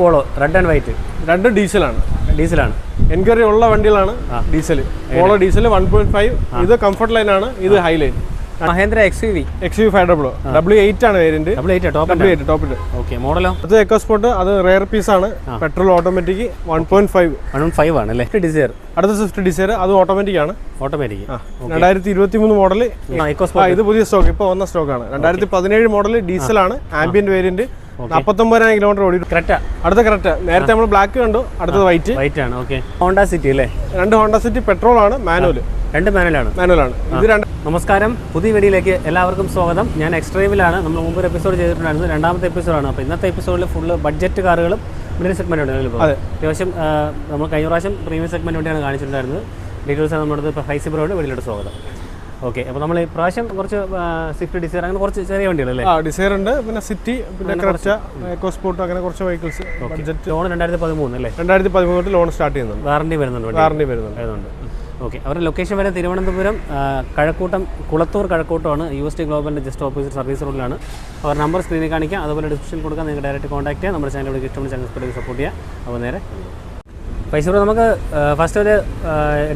Polo red and white രണ്ടും ഡീസലാണ്. ഡീസലാണ്. Enquiry ഉള്ള വണ്ടികളാണ് diesel Polo diesel one point five ഇത് കംഫർട്ട് ലൈൻ ആണ് ഇത് high line Mahindra X U V X U five double W eight ആണ് variant double eight top W eight ടോപ്പിൽ okay മോഡലോ അത് എക്കോസ്പോർട്ട് അത് റെയർ പീസ് ആണ്. Petrol automatic one point five one five ആണ് അല്ലേ? ഡിസയർ അടുത്ത സ്വിഫ്റ്റ് ഡിസയർ അത് ഓട്ടോമാറ്റിക് ആണ്. ഓട്ടോമാറ്റിക് രണ്ടായിരത്തി ഇരുപത്തി മൂന്ന് മോഡൽ ഇത് പുതിയ സ്റ്റോക്ക് ഇപ്പോൾ വന്ന സ്റ്റോക്ക് ആണ്. രണ്ടായിരത്തി പതിനേഴ് മോഡൽ ഡീസൽ ആണ് ആംബിയൻ വേരിയന്റ് നാൽപ്പത്തൊമ്പതിനായിരം കിലോമീറ്റർ ഓടി. കറക്റ്റാ അടുത്ത കറക്റ്റ് നേരത്തെ നമ്മൾ ബ്ലാക്ക് കണ്ടു. അടുത്തത് വൈറ്റ് വൈറ്റ് ആണ്. ഓക്കെ ഹോണ്ട സിറ്റി അല്ലേ? രണ്ട് ഹോണ്ട സിറ്റി പെട്രോൾ ആണ് മാനുവൽ രണ്ട് മാനുവലാണ് മാനുവൽ ആണ്. ഇത് രണ്ട് നമസ്കാരം. പുതിയ വീഡിയോയിലേക്ക് എല്ലാവർക്കും സ്വാഗതം. ഞാൻ എക്സ്ട്രീമിലാണ് നമ്മൾ മുമ്പ് ഒരു എപ്പിസോഡ് ചെയ്തിട്ടുണ്ടായിരുന്നു. രണ്ടാമത്തെ എപ്പിസോഡാണ് അപ്പോൾ ഇന്നത്തെ എപ്പിസോഡിൽ ഫുള്ള് ബഡ്ജറ്റ് കാറുകളും മിഡിൽ സെഗ്മെന്റ് ഉണ്ട് അതെ. അത്യാവശ്യം നമ്മൾ കഴിഞ്ഞ പ്രാവശ്യം പ്രീമിയം സെഗ്മെന്റ് വേണ്ടിയാണ് കാണിച്ചിട്ടുണ്ടായിരുന്നത്. ഡീറ്റെയിൽസ് നമ്മുടെ ഇപ്പോൾ ഫൈസി ബ്രോയുടെ വീട്ടിലോട്ട് സ്വാഗതം. ഓക്കെ അപ്പോൾ നമ്മൾ ഈ പ്രാവശ്യം കുറച്ച് സ്വിഫ്റ്റ് ഡിസൈർ അങ്ങനെ കുറച്ച് ചെറിയ വണ്ടികളല്ലേ ആ ഡിസൈർ ഉണ്ട് പിന്നെ സിറ്റി പിന്നെ ക്രെറ്റ എക്കോസ്പോർട്ട് അങ്ങനെ കുറച്ച് വെഹിക്കിൾസ് ബഡ്ജറ്റ് ലോൺ രണ്ടായിരത്തി പതിമൂന്ന് അല്ലേ? രണ്ടായിരത്തി തൊട്ട് ലോൺ സ്റ്റാർട്ട് ചെയ്യുന്നുണ്ട്. വാറണ്ടി വരുന്നുണ്ട് വാറണ്ടി വരുന്നുണ്ട്. ഓക്കെ അവരുടെ ലൊക്കേഷൻ വരെ തിരുവനന്തപുരം കഴക്കൂട്ടം കുളത്തൂർ കഴക്കൂട്ടമാണ്. യു എസ് ടി ഗ്ലോബലിന്റെ ജസ്റ്റ് ഓപ്പോസിറ്റ് സർവീസ് റോഡിലാണ് അവർ നമ്പർ സ്ക്രീനിൽ കാണിക്കാം. അതുപോലെ ഡിസ്ക്രിപ്ഷൻ കൊടുക്കാം. നിങ്ങൾക്ക് ഡയറക്റ്റ് കോൺടാക്ട് ചെയ്യാം. നമ്മുടെ ചാനലിലേക്ക് ഇഷ്ടമുള്ള ചാനൽ സപ്പോർട്ട് ചെയ്യാം. അപ്പോൾ നേരെ പൈസ നമുക്ക് ഫസ്റ്റ് ഒരു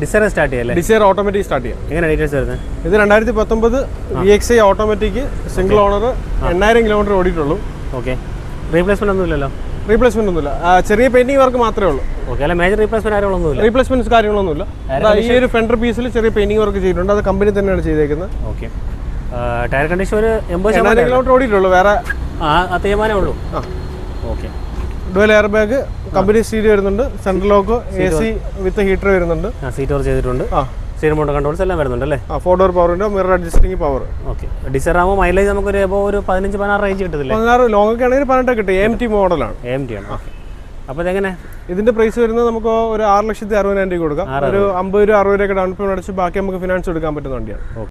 ഡിസൈർ സ്റ്റാർട്ട് ചെയ്യാം ഡിസൈർ ഓട്ടോമാറ്റിക് സ്റ്റാർട്ട് ചെയ്യാം. എങ്ങനെ ഡീറ്റെയിൽസ് വരുന്നത് ഇത് രണ്ടായിരത്തി പത്തൊമ്പത് V X I automatic single owner എണ്ണായിരം കിലോമീറ്റർ ഓടിയിട്ടുള്ളൂ. ഓക്കെ റീപ്ലേസ്മെന്റ് ഒന്നും ഇല്ലല്ലോ റീപ്ലേസ്മെന്റ് ഒന്നുമില്ല. ഇല്ല ചെറിയ പെയിന്റിംഗ് വർക്ക് മാത്രമേ ഉള്ളൂ. ഓക്കെ അല്ല മേജർ റീപ്ലേസ്മെന്റ് കാര്യങ്ങളൊന്നുമില്ല. റീപ്ലേസ്മെന്റ്സ് കാര്യങ്ങളൊന്നുമില്ല. ഈ ഒരു ഫെൻഡർ പീസിൽ ചെറിയ പെയിന്റിംഗ് വർക്ക് ചെയ്തിട്ടുണ്ട്. അത് കമ്പനി തന്നെയാണ് ചെയ്തേക്കുന്നത്. ഓക്കെ ടയർ കണ്ടീഷൻ ഒരു എൺപത് ശതമാനം കിലോമീറ്റർ ഓടിയിട്ടുള്ളൂ. വേറെ ആ തീരുമാനമേ ഉള്ളൂ. ആ. Okay dual air bag company stereo വരുന്നുണ്ട് central lock A C with heater വരുന്നുണ്ട്. സീറ്റ് ഓർ ചെയ്തിട്ടുണ്ട്. ആ. സീറ്റ് മോട്ടർ കൺട്രോൾസ് എല്ലാം വരുന്നുണ്ട് അല്ലേ? ആ ഫോർ ഡോർ പവർ ഉണ്ട് mirror adjusting power okay Dzire ആകുമ്പോൾ മൈലേജ് നമുക്ക് ഒരു എബോ ഒരു പതിനഞ്ച് പതിനാറ് റേഞ്ച് കിട്ടത്തില്ല? പതിനാറ് ലോങ് ഒക്കെ ആണെങ്കിൽ പതിനെട്ട് കിട്ടും. എം ടി മോഡലാണ് എം ടി ആണ്. ഓക്കെ അപ്പോൾ ഇതെങ്ങനെ? ഇതിന്റെ പ്രൈസ് വരുന്നത് നമുക്ക് ഒരു ആറ് ലക്ഷത്തി അറുപതിനായിരം രൂപ കൊടുക്കാം. ഒരു അമ്പത് രൂപ അറുപത് രൂപ ഡൗൺ പേയ്മെന്റ് അടിച്ച് ബാക്കി നമുക്ക് ഫിനാൻസ് എടുക്കാൻ പറ്റുന്ന വണ്ടിയാണ്. ഓക്കെ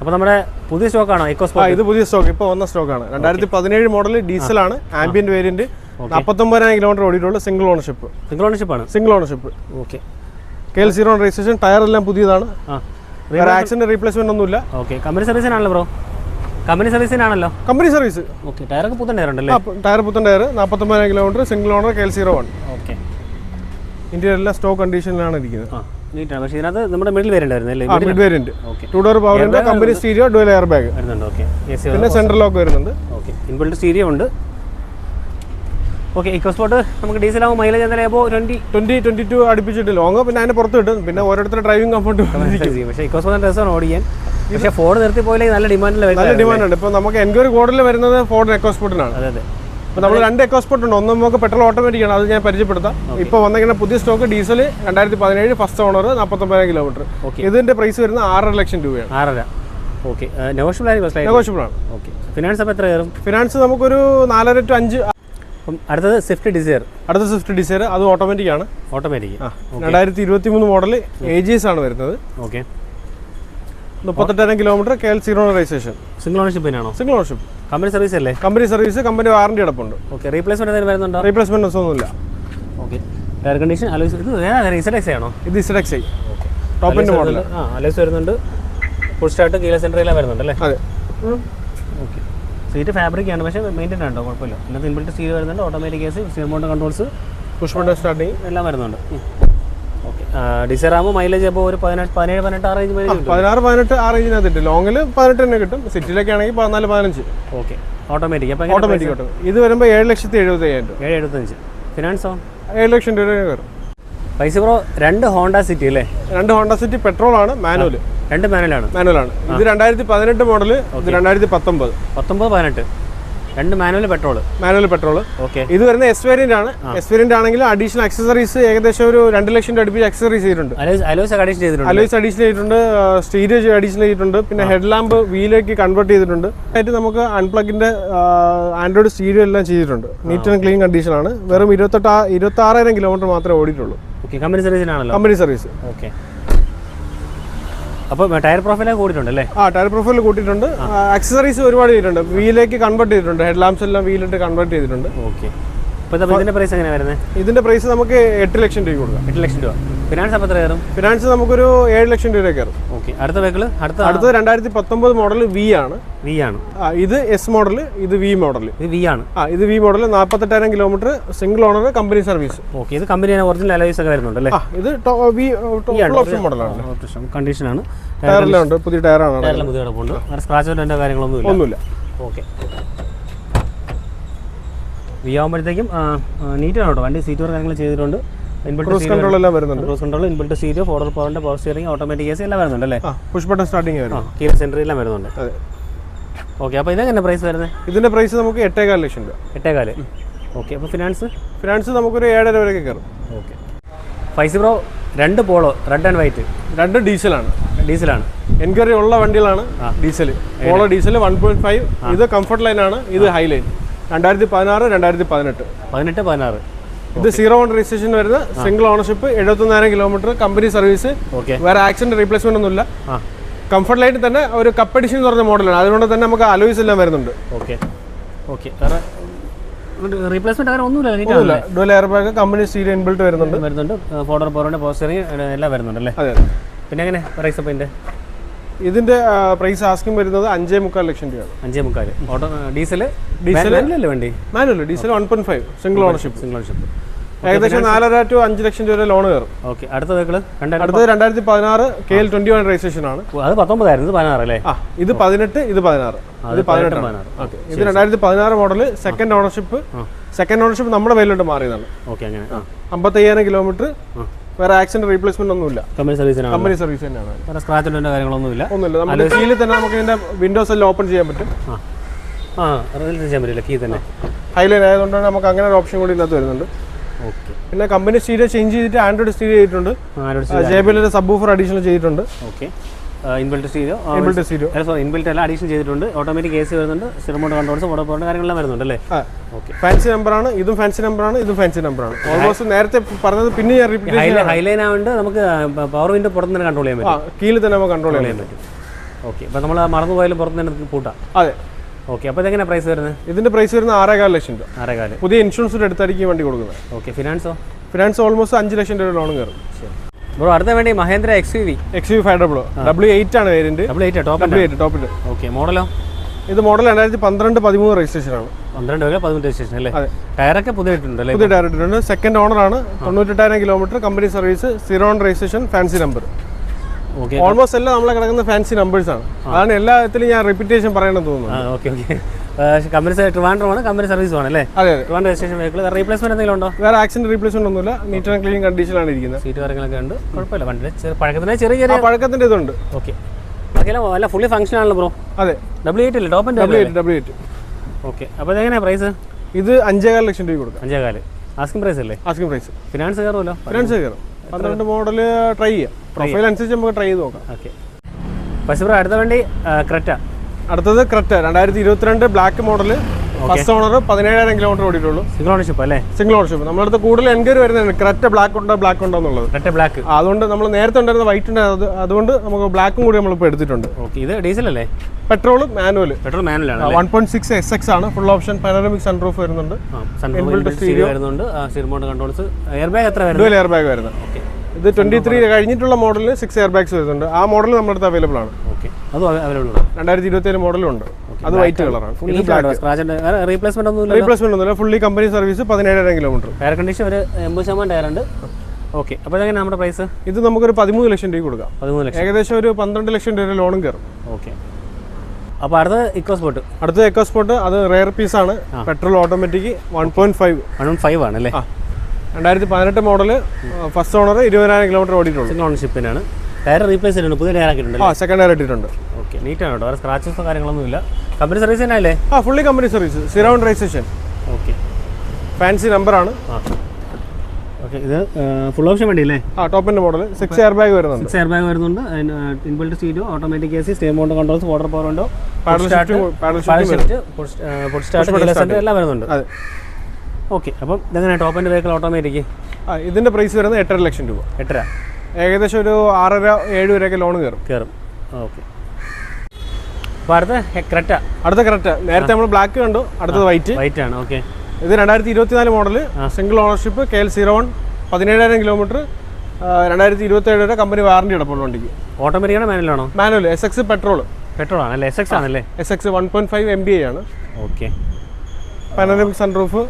അപ്പോൾ നമ്മുടെ പുതിയ സ്റ്റോക്കാണോ ഇക്കോസ്പോ ആ ഇത് പുതിയ സ്റ്റോക്ക് ഇപ്പോൾ വന്ന സ്റ്റോക്കാണ് രണ്ടായിരത്തി പതിനേഴ് മോഡൽ ഡീസലാണ് ആംബിയൻ വേരിയന്റ് നാൽപ്പത്തൊമ്പതിനായിരം കിലോമീറ്റർ ഓടിയിട്ടുള്ള സിംഗിൾ ഓണർഷിപ്പ് സിംഗിൾ ഓണർഷിപ്പ് ആണ്? Single ownership okay K L zero registration tyre എല്ലാം പുതിയതാണ്. ആക്സിഡന്റ് റീപ്ലേസ്മെന്റ് ഒന്നുമില്ല. ഓക്കെ കമ്പനി സർവീസിനാണല്ലോ ബ്രോ കമ്പനി സർവീസിനാണല്ലോ കമ്പനി സർവീസ് ഓക്കെ ടയറൊക്കെ പുത്തൻ ടയർ ഉണ്ടല്ലേ? ടയർ പുത്തൻ tyre നാൽപ്പത്തൊമ്പതിനായിരം kilometre single owner K L zero one okay India എല്ലാം സ്റ്റോക്ക് കണ്ടീഷനിലാണ് ഇരിക്കുന്നത്. നീറ്റാണ് പക്ഷേ ഇതിനകത്ത് നമ്മുടെ മിഡിൽ വേരിയന്റ് ആയിരുന്നു അല്ലേ? ആ മിഡ് വേരിയന്റ് ടു ഡോർ പവറിന്റെ company stereo dual air bag വരുന്നുണ്ട്. ഓക്കെ പിന്നെ സെൻട്രൽ ലോക്ക് വരുന്നുണ്ട്. ഓക്കെ ഇൻബിൽഡ് സ്റ്റീരിയോ ഉണ്ട്. ഓക്കെ ഇക്കോസ്പോട്ട് നമുക്ക് ഡീസൽ ആകുമ്പോൾ മൈലേജ് എന്തായാലും ഇപ്പോൾ ട്വന്റി ട്വന്റി ട്വന്റി ടു അടുപ്പിച്ചിട്ട് ലോങ് പിന്നെ അതിന് പുറത്ത് കിട്ടും. പിന്നെ ഓരോരുത്തരുടെ ഡ്രൈവിംഗ് കംഫർട്ട് ചെയ്യും പക്ഷേ ഇക്കോസ്പോട്ട് രസമാണ് ഓടിക്കാൻ പക്ഷേ ഫോർഡ് നിർത്തി പോയില്ലെങ്കിൽ നല്ല ഡിമാൻഡിൽ നല്ല ഡിമാൻഡ് ഉണ്ട് ഇപ്പൊ നമുക്ക് എൻക്വയറി കോഡിൽ വരുന്നത് ഫോർഡ് എക്കോസ്പോർട്ടിനാണ് അതെ അതെ. അപ്പോൾ നമ്മൾ രണ്ട് എക്കോസ്പോർട്ട് ഉണ്ട്. ഒന്ന് നമുക്ക് പെട്രോൾ ഓട്ടോമാറ്റിക് ആണ്. അത് ഞാൻ പരിചയപ്പെടുത്താം. ഇപ്പൊ വന്നിങ്ങനെ പുതിയ സ്റ്റോക്ക് ഡീസൽ രണ്ടായിരത്തി പതിനേഴ് ഫസ്റ്റ് ഓണർ നാൽപ്പത്തൊമ്പതിനായിരം കിലോമീറ്റർ. ഇതിന്റെ പ്രൈസ് വരുന്ന ആറര ലക്ഷം രൂപയാണ്. ആറര. ഓക്കെ നെഗോഷ്യബിൾ ആണ്. ഓക്കെ ഫിനാൻസ് അപ്പോൾ എത്ര കയറും? ഫിനാൻസ് നമുക്കൊരു നാലര ടു അഞ്ച് അപ്പം അടുത്തത് സ്വിഫ്റ്റ് ഡിസയർ അടുത്ത സ്വിഫ്റ്റ് ഡിസയർ അത് ഓട്ടോമാറ്റിക് ആണ്. ഓട്ടോമാറ്റിക് രണ്ടായിരത്തി ഇരുപത്തി മൂന്ന് മോഡൽ എ ജി എസ് ആണ് വരുന്നത്. Okay മുപ്പത്തെട്ടായിരം kilometre K L zero registration single ownership തന്നെയാണോ? സിംഗിൾ ഓണർഷിപ്പ് കമ്പനി സർവീസ് അല്ലേ? കമ്പനി സർവീസ് കമ്പനി വാറണ്ടി അടപ്പുണ്ട് ഓക്കെ റീപ്ലേസ്മെന്റ് എന്തെങ്കിലും വരുന്നുണ്ടോ? റീപ്ലേസ്മെന്റ് ഒന്നുമില്ല ഓക്കെ എയർ കണ്ടീഷൻ അലോയ്സ് ഇത് ഇസഡെക്സ് ആണോ? ഇത് ഇസഡെക്സ് ഐ ടോപ്പിന്റെ ടോപ്പ് എൻഡ് മോഡൽ ആ അലോയ്സ് വരുന്നുണ്ട്. ഫുൾ സ്റ്റാർട്ട് കീല സെന്ററിലാണ് വരുന്നുണ്ട് അല്ലേ? അതെ. സീറ്റ് ഫാബ്രിക് ആണ് പക്ഷേ മെയിന്റൈൻ ഉണ്ടോ കുഴപ്പമില്ല. ഇതിനകത്ത് ഇൻബിൽറ്റ് സീറ്റ് വരുന്നുണ്ട് automatic case steer mount controls push button starting എല്ലാം വരുന്നുണ്ട്. ഓക്കെ ഡിസൈർ ആകുമ്പോൾ മൈലേജ് അപ്പോൾ ഒരു പതിനെട്ട് പതിനേഴ് പതിനെട്ട് ആ റേഞ്ച് മൈലേജ് പതിനാറ് പതിനെട്ട് ആ റേഞ്ചിനകത്ത് കിട്ടും. ലോങ്ങിൽ പതിനെട്ട് തന്നെ കിട്ടും. സിറ്റിയിലൊക്കെ ആണെങ്കിൽ പതിനാല് പതിനഞ്ച്. ഓക്കെ ഓട്ടോമാറ്റിക് അപ്പോൾ ഓട്ടോമാറ്റിക് കിട്ടും. ഇത് വരുമ്പോൾ ഏഴ് ലക്ഷത്തി എഴുപത്തി അയ്യായിരം രൂപ. ഏഴ് എഴുപത്തഞ്ച്. ഫിനാൻസോ ഏഴ് ലക്ഷം രൂപ വരും പൈസ ബ്രോ രണ്ട് ഹോണ്ട സിറ്റി അല്ലേ? രണ്ട് ഹോണ്ട സിറ്റി പെട്രോൾ ആണ് മാനുവൽ രണ്ട് മാനുവലാണ്. മാനുവലാണ്. ഇത് രണ്ടായിരത്തി പതിനെട്ട് മോഡൽ ഇത് രണ്ടായിരത്തി പത്തൊമ്പത് പത്തൊമ്പത് പതിനെട്ട്. രണ്ട് manual petrol manual petrol okay. ഇത് വരുന്ന എസ് വേരിയന്റ് ആണ്. എസ് വേരിയന്റ് ആണെങ്കിൽ അഡീഷണൽ അക്സസറീസ് ഏകദേശം ഒരു രണ്ട് ലക്ഷം രൂപ അടുപ്പിച്ച് അക്സസറീസ് ചെയ്തിട്ടുണ്ട്. അലോയ്സ് അഡീഷൻ ചെയ്തിട്ടുണ്ട്. അലോയ്സ് അഡീഷണൽ ചെയ്തിട്ടുണ്ട്. സ്റ്റീരിയോ അഡീഷണൽ ചെയ്തിട്ടുണ്ട്. പിന്നെ ഹെഡ് ലാമ്പ് വീലേക്ക് കൺവേർട്ട് ചെയ്തിട്ടുണ്ട്. ആയിട്ട് നമുക്ക് അൺപ്ലഗിന്റെ ആൻഡ്രോയിഡ് സ്റ്റീരിയോ എല്ലാം ചെയ്തിട്ടുണ്ട്. നീറ്റ് ആൻഡ് ക്ലീൻ കണ്ടീഷൻ ആണ്. വെറും ഇരുപത്തെട്ട് ഇരുപത്തി ആറായിരം കിലോമീറ്റർ മാത്രമേ ഓടിയിട്ടുള്ളൂ. കമ്പനി സർവീസിനാണല്ലോ കമ്പനി സർവീസ് ഓക്കെ. അപ്പോൾ ടയർ പ്രൊഫൈലൊക്കെ കൂട്ടിയിട്ടുണ്ട് അല്ലേ ആ ടയർ പ്രൊഫൈൽ കൂട്ടിയിട്ടുണ്ട്. ആക്സസറീസ് ഒരുപാട് ചെയ്തിട്ടുണ്ട്. വീലേക്ക് കൺവേർട്ട് ചെയ്തിട്ടുണ്ട്. ഹെഡ് ലാംപ്സ് എല്ലാം വീലിട്ട് കൺവേർട്ട് ചെയ്തിട്ടുണ്ട്. ഓക്കെ അപ്പോൾ ഇത് പ്രൈസ് എങ്ങനെ വരുന്നത് ഇതിന്റെ പ്രൈസ് നമുക്ക് എട്ട് ലക്ഷം രൂപ കൊടുക്കാം. എട്ട് ലക്ഷം രൂപ. ഫിനാൻസ് അപ്പോൾ എത്ര കയറും? ഫിനാൻസ് നമുക്കൊരു ഏഴ് ലക്ഷം രൂപ കയറും. ഓക്കെ. അടുത്ത വെഹിക്കിൾ അടുത്ത അടുത്തത് രണ്ടായിരത്തി പത്തൊമ്പത് മോഡൽ വി ആണ്. വി ആണ്. ആ, ഇത് എസ് മോഡൽ ഇത് വി മോഡൽ ഇത് വി ആണ്. ആ ഇത് V model നാൽപ്പത്തെട്ടായിരം kilometre single owner company service okay ഇത് കമ്പനി ഒറിജിനൽ അലോയ്സ് ഒക്കെ വരുന്നുണ്ട് അല്ലേ? ഇത് വി ഓപ്ഷൻ മോഡലാണ് കണ്ടീഷനാണ് ടയറെല്ലാം ഉണ്ട്. പുതിയ ടയറാണ് ടയറെല്ലാം പുതിയ കിടപ്പുണ്ട് വേറെ സ്ക്രാച്ച് കാര്യങ്ങളൊന്നും ഒന്നുമില്ല. ഓക്കെ. വി ആകുമ്പോഴത്തേക്കും നീറ്റാണ് കേട്ടോ. വണ്ടി സീറ്റ് വർക്ക് കാര്യങ്ങൾ ചെയ്തിട്ടുണ്ട്. ക്രൂസ് കൺട്രോൾ എല്ലാം വരുന്നുണ്ട്. ക്രൂസ് കൺട്രോൾ ഇൻബിൾട്ട് സീറ്റ് ഫോർഡർ പവറിന്റെ power steering automatic A C എല്ലാം വരുന്നുണ്ട് അല്ലേ? പുഷ് ബട്ടൺ സ്റ്റാർട്ടിംഗ് വരും കീല സെന്ററി എല്ലാം വരുന്നുണ്ട്. ഓക്കെ അപ്പോൾ ഇതെങ്ങനെ പ്രൈസ് വരുന്നത് ഇതിന്റെ പ്രൈസ് നമുക്ക് എട്ടേകാൽ ലക്ഷം രൂപ. എട്ടേകാൽ? ഓക്കെ അപ്പോൾ ഫിനാൻസ് ഫിനാൻസ് നമുക്കൊരു ഏഴര വരെയൊക്കെ കയറും. ഓക്കെ ഫൈസി ബ്രോ രണ്ട് പോളോ റെഡ് ആൻഡ് വൈറ്റ് രണ്ട് ഡീസലാണ്. ഡീസലാണ്. എൻക്വയറി ഉള്ള വണ്ടികളാണ് diesel Polo diesel one point five ഇത് കംഫർട്ട് ലൈൻ ആണ്. ഇത് ഹൈ ലൈൻ രണ്ടായിരത്തി പതിനാറ് രണ്ടായിരത്തി പതിനെട്ട്. പതിനെട്ട് പതിനാറ്. ഇത് സീറോ വൺ രജിസ്ട്രേഷൻ വരുന്ന സിംഗിൾ ഓണർഷിപ്പ് എഴുപത്തൊന്നായിരം കിലോമീറ്റർ കമ്പനി സർവീസ് ഓക്കെ വേറെ ആക്സിഡന്റ് റീപ്ലേസ്മെന്റ് ഒന്നുമില്ല. കംഫർട്ട് ലൈനിൽ തന്നെ ഒരു കപ്പഡിഷൻ എന്ന് പറഞ്ഞ മോഡലാണ് അതുകൊണ്ട് തന്നെ നമുക്ക് അലോയ്സ് എല്ലാം വരുന്നുണ്ട്. ഓക്കെ ഓക്കെ വേറെ റീപ്ലേസ്മെന്റ് അങ്ങനെ ഒന്നുമില്ല dual air bag company steel inbuilt വരുന്നുണ്ട്. വരുന്നുണ്ട്. ഫോർഡർ പവറിന്റെ പവർ എല്ലാം വരുന്നുണ്ട് അല്ലേ? അതെ പിന്നെ എങ്ങനെ? പ്രൈസ് അപ്പം ഇതിന്റെ പ്രൈസ് ആസ്കിംഗ് വരുന്നത് അഞ്ചേ മുക്കാൽ ലക്ഷം രൂപയാണ്. അഞ്ചേ മുക്കാൽ. ഓട്ടോ ഡീസൽ ഡീസൽ അല്ലേ വണ്ടി? Manual diesel one point five single ownership single ownership ഏകദേശം നാലര ടു അഞ്ച് ലക്ഷം രൂപ ലോൺ കയറും. ഓക്കെ അടുത്ത അടുത്തത് രണ്ടായിരത്തി പതിനാറ് K L twenty one registration ആണ്. അത് പത്തൊമ്പതായിരുന്നു പതിനാറ് അല്ലേ? ഇത് പതിനെട്ട് ഇത് പതിനാറ്. ഇത് പതിനെട്ട് പതിനാറ്. ഓക്കെ ഇത് രണ്ടായിരത്തി പതിനാറ് model second ownership second ownership നമ്മുടെ പേരിലോട്ട് മാറിയതാണ്. ഓക്കെ അങ്ങനെ. അമ്പത്തയ്യായിരം കിലോമീറ്റർ വേറെ ആക്സിഡന്റ് റീപ്ലേസ്മെന്റ് ഒന്നുമില്ല. കമ്പനി സർവീസ് കമ്പനി സർവീസ് തന്നെയാണ്. വേറെ സ്ക്രാച്ച് കാര്യങ്ങളൊന്നുമില്ല ഒന്നുമില്ല. നമ്മുടെ കീയിൽ തന്നെ നമുക്ക് ഇതിന്റെ വിൻഡോസ് എല്ലാം ഓപ്പൺ ചെയ്യാൻ പറ്റും. ആ. ചെയ്യാൻ പറ്റില്ല കീ തന്നെ. ഹൈലൈൻ ആയതുകൊണ്ട് നമുക്ക് അങ്ങനെ ഒരു ഓപ്ഷൻ കൂടി ഇതിനകത്ത് വരുന്നുണ്ട്. ഓക്കെ പിന്നെ കമ്പനി സ്റ്റീരിയോ ചേഞ്ച് ചെയ്തിട്ട് ആൻഡ്രോയിഡ് സ്റ്റീരിയോ ചെയ്തിട്ടുണ്ട്. ജെ ബി എല്ലിന്റെ സബ് ഓഫർ അഡീഷണൽ ചെയ്തിട്ടുണ്ട്. Okay inbuilt stereo inbuilt stereo അല്ല സോറി ഇൻബിൽറ്റ് എല്ലാം അഡീഷൻ ചെയ്തിട്ടുണ്ട്. ഓട്ടോമാറ്റിക് എ സി വരുന്നുണ്ട് സിറമോട്ട് കൺട്രോൾസ് പവറിന്റെ കാര്യങ്ങളെല്ലാം വരുന്നുണ്ട് അല്ലേ? ഓക്കെ ഫാൻസി നമ്പറാണ് ഇതും ഫാൻസി നമ്പറാണ് ഇതും ഫാൻസി നമ്പറാണ് ഓൾമോസ്റ്റ് നേരത്തെ പറഞ്ഞത് പിന്നെ ഞാൻ റിപ്പീറ്റ് ഹൈലൈൻ ഹൈലൈൻ നമുക്ക് പവർ വിൻഡോ പുറത്ത് തന്നെ കൺട്രോൾ ചെയ്യാൻ പറ്റും. കീഴിൽ തന്നെ നമുക്ക് കൺട്രോൾ ചെയ്യാൻ പറ്റും. ഓക്കെ അപ്പോൾ നമ്മൾ മറന്നു പോയാലും പുറത്ത് തന്നെ പൂട്ടാം. അതെ. ഓക്കെ അപ്പോൾ ഇതെങ്ങനെ പ്രൈസ് വരുന്നത്? ഇതിന്റെ പ്രൈസ് വരുന്നത് ആറേകാൽ ലക്ഷം രൂപ. ആറേകാൽ. പുതിയ ഇൻഷുറൻസ് എടുത്തായിരിക്കും വണ്ടി കൊടുക്കുന്നത്. ഓക്കെ ഫിനാൻസോ ഫിനാൻസ് ഓൾമോസ്റ്റ് അഞ്ച് ലക്ഷം രൂപ ലോൺ കയറും. ശരി. ബ്രോ അടുത്ത വേണ്ടി Mahindra X U V X U five double W eight ആണ് variant double eight top W eight ടോപ്പിൽ ഓക്കെ മോഡലോ? ഇത് മോഡൽ രണ്ടായിരത്തി പന്ത്രണ്ട് പതിമൂന്ന് രജിസ്ട്രേഷൻ ആണ്. പന്ത്രണ്ട് വരെ പതിമൂന്ന് രജിസ്ട്രേഷൻ അല്ലേ. ടയറൊക്കെ പുതിയതായിട്ടുണ്ട് അല്ലേ പുതിയ ടയർ ഇട്ടിട്ടുണ്ട്. സെക്കൻഡ് ഓണർ ആണ്. തൊണ്ണൂറ്റെട്ടായിരം kilometre company service zero one registration fancy number okay almost എല്ലാം നമ്മളെ കിടക്കുന്ന ഫാൻസി നമ്പേഴ്സ് ആണ്. അതാണ് എല്ലാത്തിലും ഞാൻ റിപ്പീറ്റേഷൻ പറയണമെന്ന് തോന്നുന്നു. ഓക്കെ ഓക്കെ കമ്പനി ട്രിവാൻഡ്രമാണ് കമ്പനി സർവീസ് ആണ് അല്ലേ? അതെ ട്രിവാൻഡ്ര രജിസ്ട്രേഷൻ വെഹിക്കിൾ റീപ്ലേസ്മെന്റ് എന്തെങ്കിലും ഉണ്ടോ? വേറെ ആക്സിഡന്റ് റീപ്ലേസ്മെന്റ് ഒന്നുമില്ല. നീറ്റ് ആൻഡ് ക്ലീൻ കണ്ടീഷനാണ് ഇരിക്കുന്നത്. സീറ്റ് കാര്യങ്ങളൊക്കെ ഉണ്ട്. കുഴപ്പമില്ല. വണ്ടി പഴക്കത്തിന് ചെറിയ ചെറിയ പഴക്കത്തിന്റെ ഇതുണ്ട്. ഓക്കെ അല്ല ഫുള്ളി ഫംഗ്ഷൻ ആണല്ലോ ബ്രോ അതെ. ഡബ്ല്യൂ എയ്റ്റ് അല്ലേ? Top W eight W eight okay അപ്പോൾ എങ്ങനെയാണ് പ്രൈസ് ഇത് അഞ്ചേകാൽ ലക്ഷം രൂപ കൊടുക്കാം. അഞ്ചേകാൽ. ആസ്കിംഗ് പ്രൈസ് അല്ലേ? ആസ്കിംഗ് പ്രൈസ് ഫിനാൻസ് കയറുമല്ലോ? ഫിനാൻസ് കയറും. പന്ത്രണ്ട് മോഡൽ ട്രൈ ചെയ്യാം. പ്രൊഫൈൽ അനുസരിച്ച് നമുക്ക് ട്രൈ ചെയ്ത് നോക്കാം. ഓക്കെ പക്ഷേ ബ്രോ അടുത്ത വണ്ടി ക്രെറ്റ അടുത്തത് ക്രെറ്റ രണ്ടായിരത്തി ഇരുപത്തിരണ്ട് ബ്ലാക്ക് മോഡൽ ഫസ്റ്റ് ഓണർ പതിനേഴായിരം കിലോമീറ്റർ ഓടിയിട്ടുള്ളൂ. സിംഗിൾ ഓണർഷിപ്പ് അല്ലേ? സിംഗിൾ ഓണർഷിപ്പ് നമ്മളടുത്ത് കൂടുതൽ എൻക്വയറി വരുന്നതാണ്. ക്രെറ്റ ബ്ലാക്ക് ഉണ്ടോ ബ്ലാക്ക് ഉണ്ടോ എന്നുള്ളത്. ക്രെറ്റ ബ്ലാക്ക് അതുകൊണ്ട് നമ്മൾ നേരത്തെ ഉണ്ടായിരുന്ന വൈറ്റ് ഉണ്ട്. അതുകൊണ്ട് നമുക്ക് ബ്ലാക്കും കൂടി നമ്മളിപ്പോൾ എടുത്തിട്ടുണ്ട്. ഓക്കെ ഇത് ഡീസൽ അല്ലേ? പെട്രോൾ മാനുവൽ പെട്രോൾ മാനുവൽ ആണ് one point six S X ആണ്. ഫുൾ ഓപ്ഷൻ പാനോറമിക് സൺറൂഫ് വരുന്നുണ്ട്. വരുന്നുണ്ട്. കൺട്രോൾസ് എയർ ബാഗ് എത്ര വരുന്നത്? എയർ ബാഗ് വരുന്നത്. ഇത് ട്വന്റി ത്രീ കഴിഞ്ഞിട്ടുള്ള മോഡലിൽ സിക്സ് എയർ ബാഗ്സ് വരുന്നുണ്ട്. ആ മോഡൽ നമ്മുടെ അടുത്ത് അവൈലബിൾ ആണ് അതും അവൈലബിൾ ആണ്. രണ്ടായിരത്തി ഇരുപത്തി ഏഴ് മോഡലുണ്ട് അത് വൈറ്റ് കളറാണ് ഫുള്ളി സ്ക്രാച്ച് റീപ്ലേസ്മെന്റ് ഒന്നും റീപ്ലേസ്മെന്റ് ഒന്നുമില്ല. ഫുള്ളി കമ്പനി സർവീസ് പതിനേഴായിരം കിലോമീറ്റർ എയർ കണ്ടീഷൻ ഒരു എൺപത് ശതമാനം ടയർ ഉണ്ട്. ഓക്കെ അപ്പോൾ ഇതെങ്ങനെ നമ്മുടെ പ്രൈസ് ഇത് നമുക്കൊരു പതിമൂന്ന് ലക്ഷം രൂപ കൊടുക്കാം. പതിമൂന്ന് ലക്ഷം. ഏകദേശം ഒരു പന്ത്രണ്ട് ലക്ഷം രൂപ ലോണും കയറും. ഓക്കെ അപ്പോൾ അടുത്ത ഇക്കോ സ്പോട്ട് അടുത്ത ഇക്കോസ്പോർട്ട് അത് റെയർ പീസ് ആണ്. Petrol automatic one point five one five ആണ് അല്ലേ? രണ്ടായിരത്തി പതിനെട്ട് മോഡൽ ഫസ്റ്റ് ഓണർ ഇരുപതിനായിരം കിലോമീറ്റർ ഓടിയിട്ടുള്ളൂ. ഓണർഷിപ്പിനാണ് ടയർ റീപ്ലേസ് ചെയ്തിട്ടുണ്ട് പുതിയ ടയർ ആക്കിയിട്ടുണ്ട് ആ സെക്കൻഡ് ടയർ ഇട്ടിട്ടുണ്ട്. ഓക്കെ നീറ്റാണ് കേട്ടോ. വേറെ സ്ക്രാച്ചസോ കാര്യങ്ങളൊന്നും ഇല്ല കമ്പനി സർവീസ് തന്നെ അല്ലേ? ആ fully company service സിറൗണ്ട് registration okay fancy നമ്പറാണ് ആ. ഓക്കെ ഇത് ഫുൾ ഓപ്ഷൻ വേണ്ടി അല്ലേ? ആ ടോപ്പിന്റെ മോഡൽ സിക്സ് എയർ ബാഗ് വരുന്നുണ്ട്. സിക്സ് എയർ ബാഗ് വരുന്നുണ്ട്. Inbuilt stereo automatic A C stay mount controls water power ഉണ്ടോ എല്ലാം വരുന്നുണ്ട്. അതെ. ഓക്കെ അപ്പം ഇതെങ്ങനെയാണ് ടോപ്പ് ആൻഡ് വെഹിക്കിൾ ഓട്ടോമാറ്റിക് ആ ഇതിന്റെ പ്രൈസ് വരുന്നത് എട്ടര ലക്ഷം രൂപ. എട്ടര. ഏകദേശം ഒരു ആറര ഏഴ് വരെയൊക്കെ ലോൺ കയറും കയറും ഓക്കെ. അപ്പോൾ അടുത്ത ക്രെറ്റ. അടുത്ത കറക്റ്റ് നേരത്തെ നമ്മൾ ബ്ലാക്ക് കണ്ടു അടുത്തത് വൈറ്റ് വൈറ്റ് ആണ്. ഓക്കെ. ഇത് രണ്ടായിരത്തി ഇരുപത്തിനാല് model single ownership K L zero one പതിനേഴായിരം കിലോമീറ്റർ രണ്ടായിരത്തി ഇരുപത്തി ഏഴ് കമ്പനി വാറണ്ടി കിടപ്പുണ്ട് വണ്ടിക്ക്. ഓട്ടോമാറ്റിക്കാണോ മാനുവലാണോ manual S X petrol petrol ആണല്ലേ എസ് എക്സ് ആണല്ലേ? S X one point five M B ആണ്. Okay. Panoramic sunroof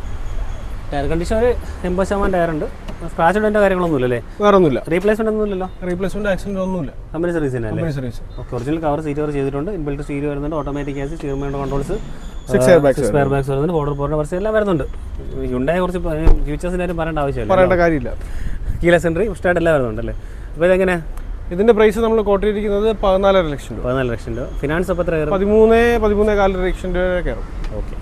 tyre condition ഒരു എൺപത് ശതമാനം ടയർ ഉണ്ട്. സ്ക്രാച്ച് ഇടേണ്ട കാര്യങ്ങളൊന്നും ഇല്ലല്ലേ വേറെ ഒന്നുമില്ല റീപ്ലേസ്മെന്റ് ഒന്നും ഇല്ലല്ലോ റീപ്ലേസ്മെന്റ് ആക്സിഡന്റ് ഒന്നുമില്ല. കമ്പനി സർവീസ് തന്നെ അല്ലേ? Company service okay original cover seat cover ചെയ്തിട്ടുണ്ട്. ഇൻബിൽറ്റ് സീറ്റ് വരുന്നുണ്ട്. Automatic as controls air bags air bags വരുന്നുണ്ട്. ബോർഡർ പോർട്ട് വർഷം എല്ലാം വരുന്നുണ്ട്. ഉണ്ടായ കുറച്ച് ഫ്യൂച്ചേഴ്സിന്റെ കാര്യം പറയേണ്ട ആവശ്യമില്ല പറയേണ്ട കാര്യമില്ല. എൻട്രി എല്ലാം വരുന്നുണ്ട് അല്ലേ അപ്പോൾ ഇതെങ്ങനെ? ഇതിന്റെ പ്രൈസ് നമ്മൾ കോട്ടിയിരിക്കുന്നത് പതിനാലര ലക്ഷം രൂപ. പതിനാല് ലക്ഷം രൂപ. ഫിനാൻസ് അപ്പോൾ എത്ര കയറും? പതിമൂന്ന് പതിമൂന്നേ കാലര ലക്ഷം രൂപ കയറും. ഓക്കെ